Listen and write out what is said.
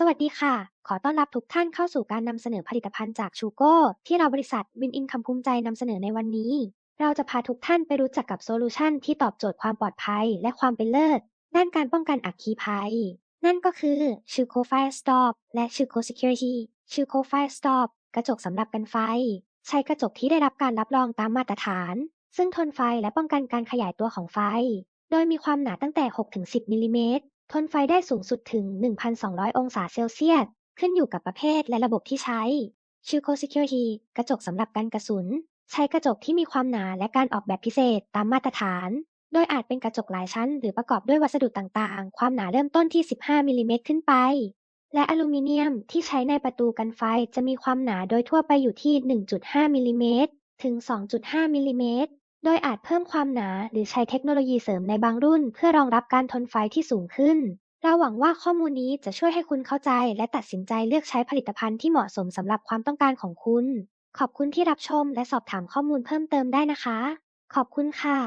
สวัสดีค่ะ ขอต้อนรับทุกท่านเข้าสู่การนำเสนอผลิตภัณฑ์จากชูโก้ที่เราบริษัทวินอินคำภูมิใจนำเสนอในวันนี้ เราจะพาทุกท่านไปรู้จักกับโซลูชันที่ตอบโจทย์ความปลอดภัยและความเป็นเลิศ ด้านการป้องกันอัคคีภัย นั่นก็คือชูโค Fire Stop และชูโค Security ชูโค Fire Stop กระจกสำหรับกันไฟ ใช้กระจกที่ได้รับการรับรองตามมาตรฐาน ซึ่งทนไฟและป้องกันการขยายตัวของไฟ โดยมีความหนาตั้งแต่ 6-10มิลลิเมตร ทนไฟได้สูงสุดถึง 1,200 องศาเซลเซียส ขึ้นอยู่กับประเภทและระบบที่ใช้ Shilco Security กระจกสำหรับกันกระสุน ใช้กระจกที่มีความหนาและการออกแบบพิเศษตามมาตรฐาน โดยอาจเป็นกระจกหลายชั้น หรือประกอบด้วยวัสดุต่างๆ ความหนาเริ่มต้นที่ 15มิลลิเมตรขึ้นไป และอลูมิเนียมที่ใช้ในประตูกันไฟจะมีความหนาโดยทั่วไปอยู่ที่ 1.5มิลลิเมตรถึง 2.5มิลลิเมตร โดยอาจเพิ่มความหนาหรือใช้เทคโนโลยีเสริมในบางรุ่น เพื่อรองรับการทนไฟที่สูงขึ้น เราหวังว่าข้อมูลนี้จะช่วยให้คุณเข้าใจ และตัดสินใจเลือกใช้ผลิตภัณฑ์ที่เหมาะสมสำหรับความต้องการของคุณ ขอบคุณที่รับชมและสอบถามข้อมูลเพิ่มเติมได้นะคะ ขอบคุณค่ะ